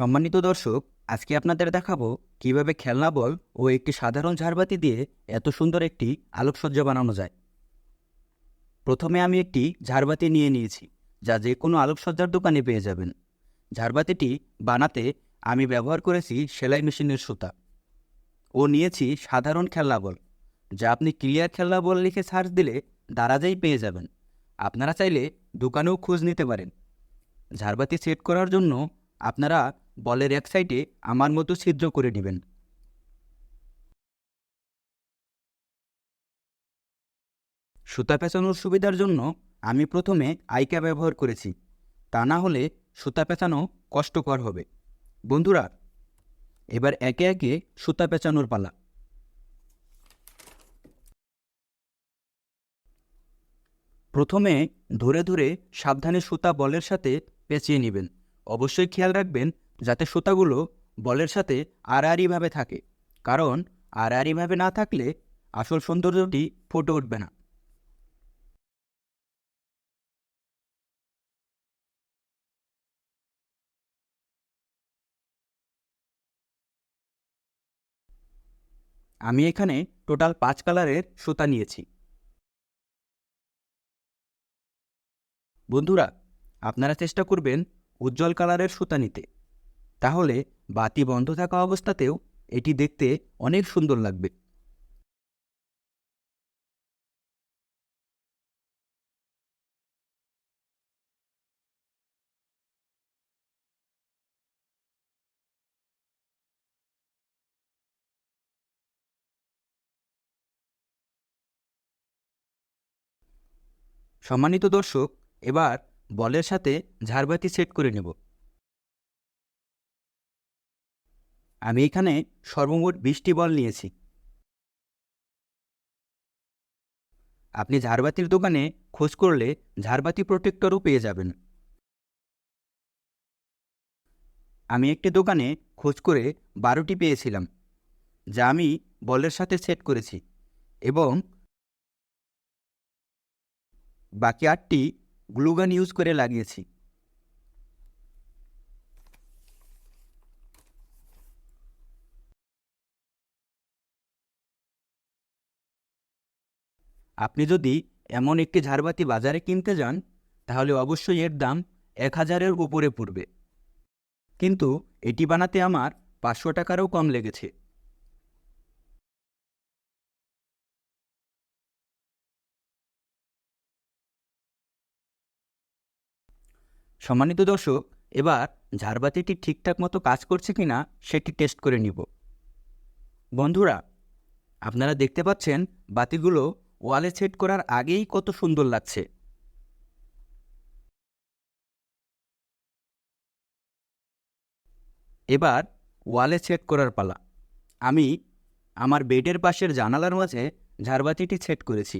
সম্মানিত দর্শক, আজকে আপনাদের দেখাবো কীভাবে খেলনা বল ও একটি সাধারণ ঝাড়বাতি দিয়ে এত সুন্দর একটি আলোকসজ্জা বানানো যায়। প্রথমে আমি একটি ঝাড়বাতি নিয়ে নিয়েছি, যা যে কোনো আলোকসজ্জার দোকানে পেয়ে যাবেন। ঝাড়বাতিটি বানাতে আমি ব্যবহার করেছি সেলাই মেশিনের সুতা। ও নিয়েছি সাধারণ খেলনা বল, যা আপনি ক্লিয়ার খেলনা বল লিখে সার্চ দিলে দারাজেই পেয়ে যাবেন। আপনারা চাইলে দোকানেও খোঁজ নিতে পারেন। ঝাড়বাতি সেট করার জন্য আপনারা বলের এক সাইডে আমার মতো ছিদ্র করে নেবেন। সুতা পেঁচানোর সুবিধার জন্য আমি প্রথমে আইকা ব্যবহার করেছি। তা না হলে সুতা পেঁচানো কষ্টকর হবে। বন্ধুরা, এবার একে একে সুতা পেঁচানোর পালা। প্রথমে ধরে ধরে সাবধানে সুতা বলের সাথে পেঁচিয়ে নেবেন। অবশ্যই খেয়াল রাখবেন যাতে সুতাগুলো বলের সাথে আড়াআড়িভাবে থাকে। কারণ আড়াআড়িভাবে না থাকলে আসল সৌন্দর্যটি ফুটে উঠবে না। আমি এখানে টোটাল পাঁচ কালারের সুতা নিয়েছি। বন্ধুরা, আপনারা চেষ্টা করবেন উজ্জ্বল কালারের সুতা নিতে। তাহলে বাতি বন্ধ থাকা অবস্থাতেও এটি দেখতে অনেক সুন্দর লাগবে। সম্মানিত দর্শক, এবার বলের সাথে ঝাড়বাতি সেট করে নেব। আমি এখানে সর্বমোট বিশটি বল নিয়েছি। আপনি ঝাড়বাতির দোকানে খোঁজ করলে ঝাড়বাতি প্রোটেক্টরও পেয়ে যাবেন। আমি একটি দোকানে খোঁজ করে বারোটি পেয়েছিলাম, যা আমি বলের সাথে সেট করেছি এবং বাকি আটটি গ্লুগান ইউজ করে লাগিয়েছি। আপনি যদি এমন একটি ঝাড়বাতি বাজারে কিনতে যান, তাহলে অবশ্যই এর দাম এক হাজারের উপরে পড়বে। কিন্তু এটি বানাতে আমার পাঁচশো টাকারও কম লেগেছে। সম্মানিত দর্শক, এবার ঝাড়বাতিটি ঠিকঠাক মতো কাজ করছে কি না সেটি টেস্ট করে নিব। বন্ধুরা, আপনারা দেখতে পাচ্ছেন বাতিগুলো ওয়ালে সেট করার আগেই কত সুন্দর লাগছে। এবার ওয়ালে সেট করার পালা। আমি আমার বেডের পাশের জানালার মাঝে ঝাড়বাতিটি সেট করেছি।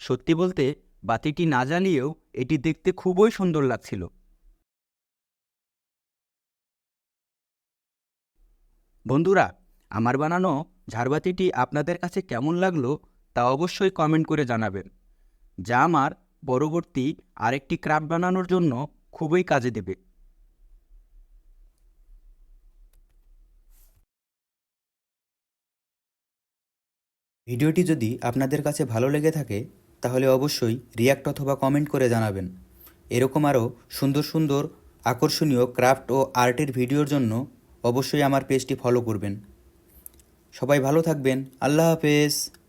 সত্যি বলতে, বাতিটি না জ্বালিয়েও এটি দেখতে খুবই সুন্দর লাগছিল। বন্ধুরা, আমার বানানো ঝাড়বাতিটি আপনাদের কাছে কেমন লাগল তা অবশ্যই কমেন্ট করে জানাবেন। যা আমার পরবর্তী আরেকটি ক্রাফট বানানোর জন্য খুবই কাজে দেবে। ভিডিওটি যদি আপনাদের কাছে ভালো লেগে থাকে, তাহলে অবশ্যই রিয়াক্ট অথবা কমেন্ট করে জানাবেন। এরকম আরও সুন্দর সুন্দর আকর্ষণীয় ক্রাফট ও আর্টের ভিডিওর জন্য অবশ্যই আমার পেজটি ফলো করবেন। সবাই ভালো থাকবেন। আল্লাহ হাফেজ।